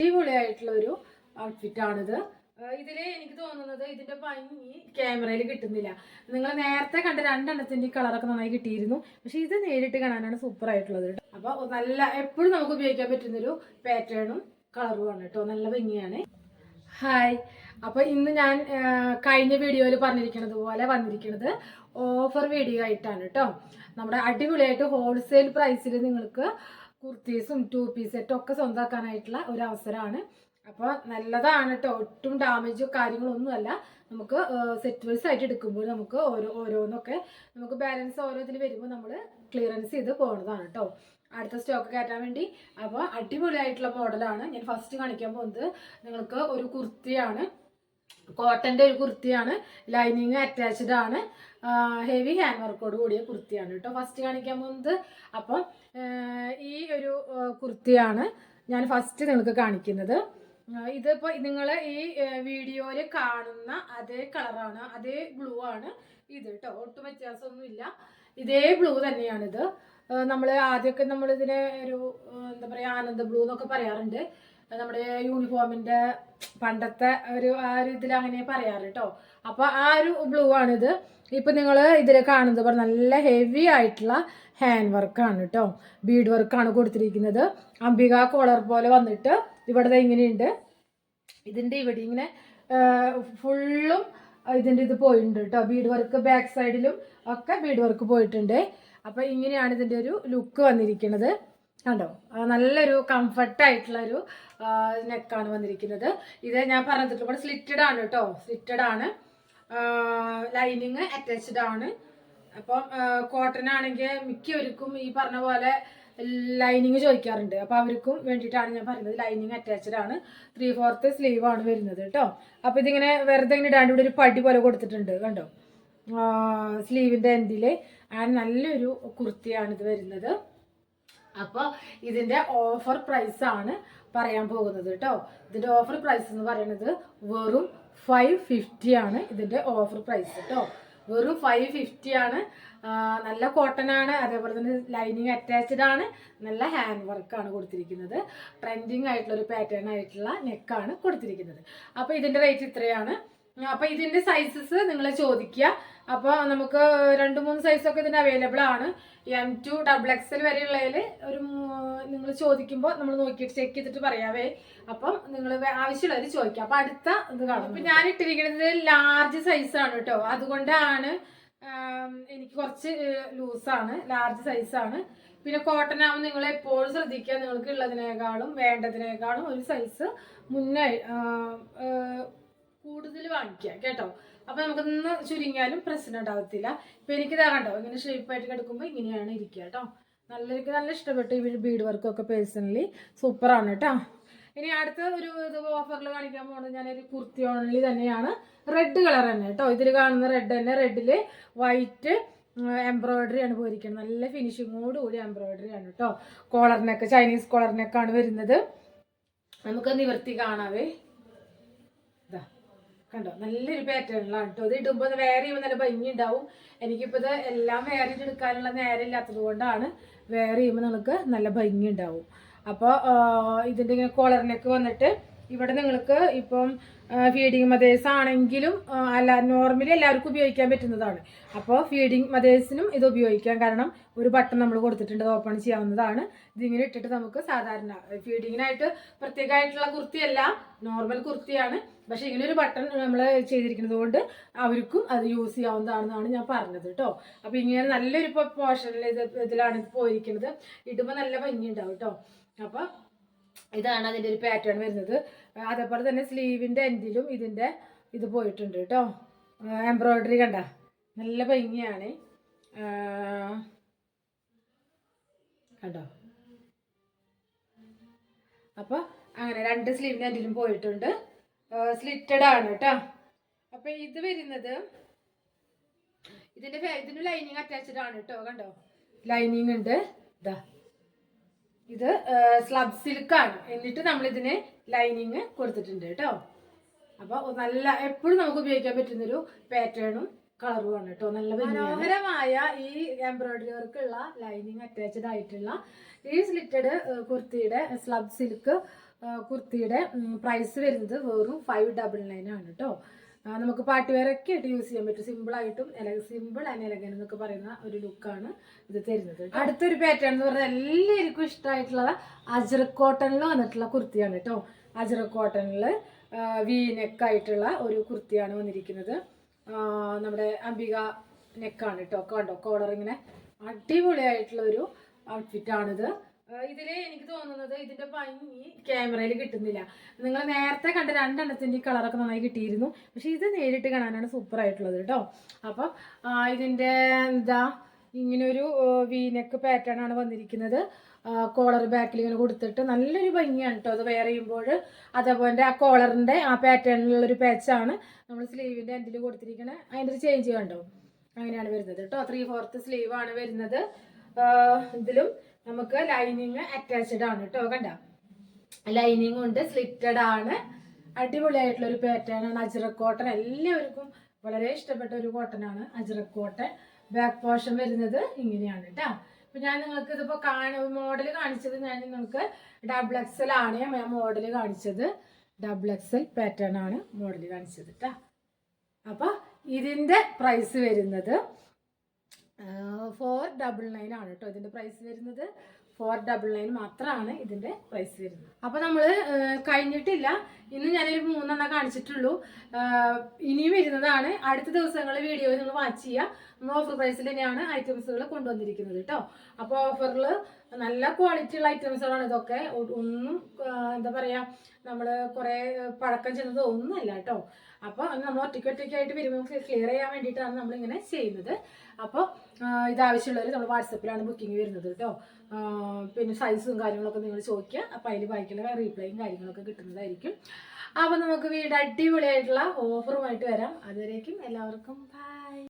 അടിപൊളിയായിട്ടുള്ള ഒരു ഔട്ട്ഫിറ്റ് ആണിത് ഇതിൽ എനിക്ക് തോന്നുന്നത് ഇതിന്റെ ഭംഗി ക്യാമറയിൽ കിട്ടുന്നില്ല. നിങ്ങൾ നേരത്തെ കണ്ട രണ്ടെണ്ണത്തിന്റെ കളറൊക്കെ നന്നായി കിട്ടിയിരുന്നു. പക്ഷെ ഇത് നേരിട്ട് കാണാനാണ് സൂപ്പർ ആയിട്ടുള്ളത് കേട്ടോ. അപ്പൊ നല്ല എപ്പോഴും നമുക്ക് ഉപയോഗിക്കാൻ പറ്റുന്നൊരു പാറ്റേണും കളറുമാണ് കേട്ടോ. നല്ല ഭംഗിയാണ്. ഹായ് അപ്പൊ ഇന്ന് ഞാൻ കഴിഞ്ഞ വീഡിയോയിൽ പറഞ്ഞിരിക്കുന്നത് പോലെ വന്നിരിക്കുന്നത് ഓഫർ വീഡിയോ ആയിട്ടാണ് കേട്ടോ. നമ്മുടെ അടിപൊളിയായിട്ട് ഹോൾസെയിൽ പ്രൈസിൽ നിങ്ങൾക്ക് കുർത്തീസും ടു പീസ് സെറ്റും ഒക്കെ സ്വന്തമാക്കാനായിട്ടുള്ള ഒരു അവസരമാണ്. അപ്പോൾ നല്ലതാണ് കേട്ടോ ഒട്ടും ഡാമേജോ കാര്യങ്ങളൊന്നുമല്ല നമുക്ക് സെറ്റ് വൈസ് ആയിട്ട് എടുക്കുമ്പോൾ നമുക്ക് ഓരോ ഓരോന്നൊക്കെ നമുക്ക് ബാലൻസ് ഓരോ ഇതിൽ വരുമ്പോൾ നമ്മൾ ക്ലിയറൻസ് ചെയ്ത് പോകുന്നതാണ് കേട്ടോ അടുത്ത സ്റ്റോക്ക് കയറ്റാൻ വേണ്ടി. അപ്പോൾ അടിപൊളിയായിട്ടുള്ള മോഡലാണ്. ഞാൻ ഫസ്റ്റ് കാണിക്കാൻ പോകുന്നത് നിങ്ങൾക്ക് ഒരു കുർത്തിയാണ്. കോട്ടന്റെ ഒരു കുർത്തിയാണ്. ലൈനിങ് അറ്റാച്ച്ഡ് ആണ്. ഹെവി ഹാൻഡ് വർക്കോട് കൂടിയ കുർത്തിയാണ് കേട്ടോ. ഫസ്റ്റ് കാണിക്കാൻ പോകുന്നത്. അപ്പം ഈ ഒരു കുർത്തിയാണ് ഞാൻ ഫസ്റ്റ് നിങ്ങൾക്ക് കാണിക്കുന്നത്. ഇതിപ്പോൾ ഇതിപ്പോ നിങ്ങൾ ഈ വീഡിയോയിൽ കാണുന്ന അതേ കളറാണ് അതേ ബ്ലൂ ആണ് ഇത് കേട്ടോ. ഒട്ടും വ്യത്യാസമൊന്നുമില്ല. ഇതേ ബ്ലൂ തന്നെയാണിത്. നമ്മൾ ആദ്യമൊക്കെ നമ്മളിതിനെ ഒരു എന്താ പറയുക ആനന്ദ ബ്ലൂ എന്നൊക്കെ പറയാറുണ്ട്. നമ്മുടെ യൂണിഫോമിന്റെ പണ്ടത്തെ ഒരു ആ ഒരു ഇതിൽ അങ്ങനെ പറയാറ് കേട്ടോ. അപ്പൊ ആ ഒരു ബ്ലൂ ആണിത്. ഇപ്പൊ നിങ്ങൾ ഇതിൽ കാണുന്നത് പറഞ്ഞ നല്ല ഹെവി ആയിട്ടുള്ള ഹാൻഡ് വർക്കാണ് കേട്ടോ ബീഡ് വർക്കാണ് കൊടുത്തിരിക്കുന്നത്. അംബിക കോളർ പോലെ വന്നിട്ട് ഇവിടെ ഇങ്ങനെയുണ്ട്. ഇതിന്റെ ഇവിടെ ഇങ്ങനെ ഫുള്ളും ഇതിന്റെ ഇത് പോയിട്ടുണ്ട് കേട്ടോ ബീഡ് വർക്ക് ബാക്ക് സൈഡിലും ഒക്കെ ബീഡ് വർക്ക് പോയിട്ടുണ്ട്. അപ്പൊ ഇങ്ങനെയാണ് ഇതിന്റെ ഒരു ലുക്ക് വന്നിരിക്കുന്നത് കണ്ടോ? നല്ലൊരു കംഫർട്ട് ആയിട്ടുള്ള ഒരു നെക്കാണ് വന്നിരിക്കുന്നത്. ഇത് ഞാൻ പറഞ്ഞിട്ടുള്ള സ്ലിറ്റഡ് ആണ് കേട്ടോ സ്ലിറ്റഡ് ആണ്. ലൈനിങ് അറ്റാച്ച്ഡ് ആണ്. അപ്പം കോട്ടൺ ആണെങ്കിൽ മിക്കവർക്കും ഈ പറഞ്ഞ പോലെ ലൈനിങ് ചോദിക്കാറുണ്ട്. അപ്പം അവർക്കും വേണ്ടിയിട്ടാണ് ഞാൻ പറയുന്നത് ലൈനിങ് അറ്റാച്ച്ഡ് ആണ്. ത്രീ ഫോർത്ത് സ്ലീവ് ആണ് വരുന്നത് കേട്ടോ. അപ്പോൾ ഇതിങ്ങനെ വെറുതെ ഇങ്ങനെ ഇടാണ്ട് ഇവിടെ ഒരു പടി പോലെ കൊടുത്തിട്ടുണ്ട് കണ്ടോ? സ്ലീവിന്റെ എൻഡിൽ ആ നല്ലൊരു കുർത്തിയാണ് ഇത് വരുന്നത്. അപ്പോൾ ഇതിന്റെ ഓഫർ പ്രൈസാണ് പറയാൻ പോകുന്നത് കേട്ടോ. ഇതിന്റെ ഓഫർ പ്രൈസ് എന്ന് പറയുന്നത് വെറും ഫൈവ് ഫിഫ്റ്റി ആണ് ഇതിന്റെ ഓഫർ പ്രൈസ് കേട്ടോ വെറും ഫൈവ് ഫിഫ്റ്റി ആണ്. നല്ല കോട്ടൺ ആണ് അതേപോലെ തന്നെ ലൈനിങ് അറ്റാച്ച്ഡ് ആണ്. നല്ല ഹാൻഡ് വർക്കാണ് കൊടുത്തിരിക്കുന്നത്. ട്രെൻഡിങ് ആയിട്ടുള്ള ഒരു പാറ്റേൺ ആയിട്ടുള്ള നെക്കാണ് കൊടുത്തിരിക്കുന്നത്. അപ്പോൾ ഇതിന്റെ റേറ്റ് ഇത്രയാണ്. അപ്പൊ ഇതിന്റെ സൈസസ് നിങ്ങൾ ചോദിക്കുക. അപ്പൊ നമുക്ക് രണ്ട് മൂന്ന് സൈസൊക്കെ ഇതിന് അവൈലബിൾ ആണ്. എം ടു ഡബിൾ എക്സൽ വരെയുള്ളതിൽ ഒരു നിങ്ങൾ ചോദിക്കുമ്പോൾ നമ്മൾ നോക്കിയിട്ട് ചെക്ക് ചെയ്തിട്ട് പറയാവേ. അപ്പം നിങ്ങൾ ആവശ്യമുള്ളവർ ചോദിക്കാം. അപ്പൊ അടുത്ത ഇത് കാണും. ഇപ്പൊ ഞാൻ ഇട്ടിരിക്കുന്നത് ലാർജ് സൈസ് ആണ് കേട്ടോ. അതുകൊണ്ടാണ് എനിക്ക് കുറച്ച് ലൂസാണ് ലാർജ് സൈസ് ആണ്. പിന്നെ കോട്ടൺ ആവുമ്പോൾ നിങ്ങൾ എപ്പോഴും ശ്രദ്ധിക്കുക. നിങ്ങൾക്ക് ഉള്ളതിനേക്കാളും വേണ്ടതിനേക്കാളും ഒരു സൈസ് മുന്നേ കൂടുതൽ വാങ്ങിക്കുക കേട്ടോ. അപ്പൊ നമുക്കൊന്ന് ചുരുങ്ങിയാലും പ്രശ്നം ഇപ്പൊ എനിക്ക് ഇതാ കണ്ടോ ഇങ്ങനെ ഷേപ്പായിട്ട് കിടക്കുമ്പോൾ ഇങ്ങനെയാണ് ഇരിക്കുക കേട്ടോ. നല്ല എനിക്ക് നല്ല ഇഷ്ടപ്പെട്ടു ഈ ബീഡ് വർക്കൊക്കെ പേഴ്സണലി സൂപ്പറാണ് കേട്ടോ. ഇനി അടുത്ത ഒരു ഇത് ഓഫറിൽ കാണിക്കാൻ പോകുന്നത് ഞാനൊരു കുർത്തി ഓൺലി തന്നെയാണ്. റെഡ് കളർ തന്നെ കേട്ടോ. ഇതിൽ കാണുന്ന റെഡ് തന്നെ. റെഡിൽ വൈറ്റ് എംബ്രോയിഡറി ആണ് പോയിരിക്കുന്നത്. നല്ല ഫിനിഷിങ്ങോട് കൂടി എംബ്രോയിഡറി ആണ് കേട്ടോ. കോളറിനൊക്കെ ചൈനീസ് കോളറിനൊക്കെയാണ് വരുന്നത്. നമുക്ക് നിവർത്തി കാണാവേ. കണ്ടോ? നല്ലൊരു പാറ്റേണിലാണ് കേട്ടോ ഇത് ഇടുമ്പോൾ വേറെ ചെയ്യുമ്പോൾ നല്ല ഭംഗി ഉണ്ടാവും എനിക്കിപ്പോൾ ഇത് എല്ലാം വേറെ ചെയ്ത് എടുക്കാനുള്ള നേരം ഇല്ലാത്തത് കൊണ്ടാണ് വേറെ ചെയ്യുമ്പോൾ നിങ്ങൾക്ക് നല്ല ഭംഗി ഉണ്ടാവും അപ്പോൾ ഇതിന്റെ ഇങ്ങനെ കോളറിനൊക്കെ വന്നിട്ട് ഇവിടെ നിങ്ങൾക്ക് ഇപ്പം ഫീഡിങ് മദേഴ്സ് ആണെങ്കിലും അല്ല നോർമലി എല്ലാവർക്കും ഉപയോഗിക്കാൻ പറ്റുന്നതാണ്. അപ്പോൾ ഫീഡിങ് മദേഴ്സിനും ഇത് ഉപയോഗിക്കാം. കാരണം ഒരു ബട്ടൺ നമ്മൾ കൊടുത്തിട്ടുണ്ട് ഓപ്പൺ ചെയ്യാവുന്നതാണ്. ഇതിങ്ങനെ ഇട്ടിട്ട് നമുക്ക് സാധാരണ ഫീഡിങ്ങിനായിട്ട് പ്രത്യേകമായിട്ടുള്ള കുർത്തിയല്ല നോർമൽ കുർത്തിയാണ്. പക്ഷെ ഇങ്ങനെ ഒരു ബട്ടൺ നമ്മൾ ചെയ്തിരിക്കുന്നത് കൊണ്ട് അവർക്കും അത് യൂസ് ചെയ്യാവുന്നതാണെന്നാണ് ഞാൻ പറഞ്ഞത് കേട്ടോ അപ്പോൾ ഇങ്ങനെ നല്ലൊരു പോർഷനിൽ ഇത് ഇതിലാണ് ഇത് പോയിരിക്കുന്നത്. ഇടുമ്പോൾ നല്ല ഭംഗി ഉണ്ടാവും കേട്ടോ അപ്പൊ ഇതാണ് അതിന്റെ ഒരു പാറ്റേൺ വരുന്നത്. അതേപോലെ തന്നെ സ്ലീവിന്റെ എൻഡിലും ഇതിന്റെ ഇത് പോയിട്ടുണ്ട് കേട്ടോ. എംബ്രോയിഡറി കണ്ട? നല്ല ഭംഗിയാണ്. കണ്ടോ? അപ്പോൾ അങ്ങനെ രണ്ട് സ്ലീവിന്റെ എൻഡിലും പോയിട്ടുണ്ട്. സ്ലിറ്റഡ് ആണ് കേട്ടോ. അപ്പൊ ഇത് വരുന്നത് ഇതിന്റെ ഫെ- ഇതിന് ലൈനിങ് അറ്റാച്ച്ഡ് ആണ് കേട്ടോ കണ്ടോ? ലൈനിങ് ഉണ്ട്. ഇതാ ഇത് സ്ലബ് സിൽക്ക് ആണ്. എന്നിട്ട് നമ്മൾ ഇതിന് ലൈനിങ് കൊടുത്തിട്ടുണ്ട് കേട്ടോ. അപ്പൊ നല്ല എപ്പോഴും നമുക്ക് ഉപയോഗിക്കാൻ പറ്റുന്നൊരു പാറ്റേണും കളറുമാണ് കേട്ടോ. നല്ല മനോഹരമായ ഈ എംബ്രോയിഡറി വർക്കുള്ള ലൈനിങ് അറ്റാച്ച്ഡ് ആയിട്ടുള്ള ഈ സ്ലിറ്റഡ് കുർത്തിയുടെ സ്ലബ് സിൽക്ക് കുർത്തിയുടെ പ്രൈസ് വരുന്നത് വെറും ഫൈവ് ഡബിൾ നയൻ ആണ് കേട്ടോ. നമുക്ക് ഒക്കെ ആയിട്ട് യൂസ് ചെയ്യാൻ പറ്റും. സിമ്പിൾ ആയിട്ടും സിമ്പിൾ ആൻഡ് എലഗൻ എന്നൊക്കെ പറയുന്ന ഒരു ലുക്കാണ് ഇത് തരുന്നത്. അടുത്തൊരു പാറ്റേൺ എന്ന് പറഞ്ഞാൽ എല്ലാവർക്കും ഇഷ്ടമായിട്ടുള്ള അജ്ര കോട്ടണിൽ വന്നിട്ടുള്ള കുർത്തിയാണ് കേട്ടോ. അജ്ര കോട്ടണിൽ വി നെക്കായിട്ടുള്ള ഒരു കുർത്തിയാണ് വന്നിരിക്കുന്നത്. നമ്മുടെ അംബിക നെക്കാണ് കേട്ടോ. കണ്ടോ? കോളർ ഇങ്ങനെ അടിപൊളിയായിട്ടുള്ള ഒരു ഔട്ട്ഫിറ്റ് ആണിത്. ഇതിൽ എനിക്ക് തോന്നുന്നത് ഇതിന്റെ ഭംഗി ക്യാമറയിൽ കിട്ടുന്നില്ല. നിങ്ങൾ നേരത്തെ കണ്ട രണ്ടെണ്ണത്തിന്റെ കളറൊക്കെ നന്നായി കിട്ടിയിരുന്നു. പക്ഷെ ഇത് നേരിട്ട് കാണാനാണ് സൂപ്പർ ആയിട്ടുള്ളത് കേട്ടോ അപ്പം ഇതിന്റെ എന്താ ഇങ്ങനൊരു വീനക്ക് പാറ്റേൺ ആണ് വന്നിരിക്കുന്നത്. കോളർ ബാക്കിൽ ഇങ്ങനെ കൊടുത്തിട്ട് നല്ലൊരു ഭംഗിയാണ് കേട്ടോ അത് വെയർ ചെയ്യുമ്പോൾ അതേപോലെ ആ കോളറിന്റെ ആ പാറ്റേണിലുള്ളൊരു പാച്ചാണ് നമ്മൾ സ്ലീവിന്റെ എൻഡിൽ കൊടുത്തിരിക്കുന്നത് അതിന്റെ ഒരു ചേഞ്ച് കണ്ടോ? അങ്ങനെയാണ് വരുന്നത് കേട്ടോ ത്രീ ഫോർത്ത് സ്ലീവ് ആണ് വരുന്നത്. ഇതിലും നമുക്ക് ലൈനിങ് അറ്റാച്ച്ഡ് ആണ് കേട്ടോ കണ്ട? ലൈനിങ് ഉണ്ട് സ്ലിറ്റഡ് ആണ്. അടിപൊളിയായിട്ടുള്ള ഒരു പാറ്റേൺ ആണ്. അജ്രക് കോട്ടൺ എല്ലാവർക്കും വളരെ ഇഷ്ടപ്പെട്ട ഒരു കോട്ടൺ ആണ് അജ്രക് കോട്ടൺ ബാക്ക് പോർഷൻ വരുന്നത് ഇങ്ങനെയാണ് കേട്ടോ അപ്പൊ ഞാൻ നിങ്ങൾക്ക് ഇതിപ്പോ കാണ മോഡൽ കാണിച്ചത് ഞാൻ നിങ്ങൾക്ക് ഡബിൾ എക്സൽ ആണ് ഞാൻ മോഡൽ കാണിച്ചത്. ഡബിൾ എക്സൽ പാറ്റേൺ ആണ് മോഡൽ കാണിച്ചത് കേട്ടോ അപ്പൊ ഇതിന്റെ പ്രൈസ് വരുന്നത് ഫോർ ഡബിൾ നയൻ ആണ് കേട്ടോ ഇതിന്റെ പ്രൈസ് വരുന്നത്. ഫോർ ഡബിൾ നയൻ മാത്രമാണ് ഇതിന്റെ പ്രൈസ് വരുന്നത്. അപ്പൊ നമ്മൾ കഴിഞ്ഞിട്ടില്ല. ഇന്ന് ഞാനൊരു മൂന്നെണ്ണം കാണിച്ചിട്ടുള്ളൂ. ഇനിയും വരുന്നതാണ്. അടുത്ത ദിവസങ്ങളിൽ വീഡിയോ നിങ്ങൾ വാച്ച് ചെയ്യുക. നമ്മൾ ഓഫർ പ്രൈസിൽ തന്നെയാണ് ഐറ്റംസുകൾ കൊണ്ടുവന്നിരിക്കുന്നത് കേട്ടോ. അപ്പോൾ ഓഫറിൽ നല്ല ക്വാളിറ്റി ഉള്ള ഐറ്റംസുകളാണ് ഇതൊക്കെ. ഒന്നും എന്താ പറയാ നമ്മൾ കുറെ പഴക്കം ചെന്നത് ഒന്നുമല്ല കേട്ടോ. അപ്പോൾ നമ്മൾ ഒറ്റയ്ക്ക് ഒറ്റയ്ക്കായിട്ട് വരുമ്പോൾ ക്ലിയർ ചെയ്യാൻ വേണ്ടിയിട്ടാണ് നമ്മളിങ്ങനെ ചെയ്യുന്നത്. അപ്പോൾ ഇത് ആവശ്യമുള്ളവർ നമ്മൾ വാട്സപ്പിലാണ് ബുക്കിംഗ് വരുന്നത് കേട്ടോ പിന്നെ സൈസും കാര്യങ്ങളൊക്കെ നിങ്ങൾ ചോദിക്കുക. അപ്പോൾ അതിൽ ബാക്കിയുള്ള റീപ്ലൈയും കാര്യങ്ങളൊക്കെ കിട്ടുന്നതായിരിക്കും. അപ്പോൾ നമുക്ക് വീട് അടിപൊളിയായിട്ടുള്ള ഓഫറുമായിട്ട് വരാം. അതുവരേക്കും എല്ലാവർക്കും ബൈ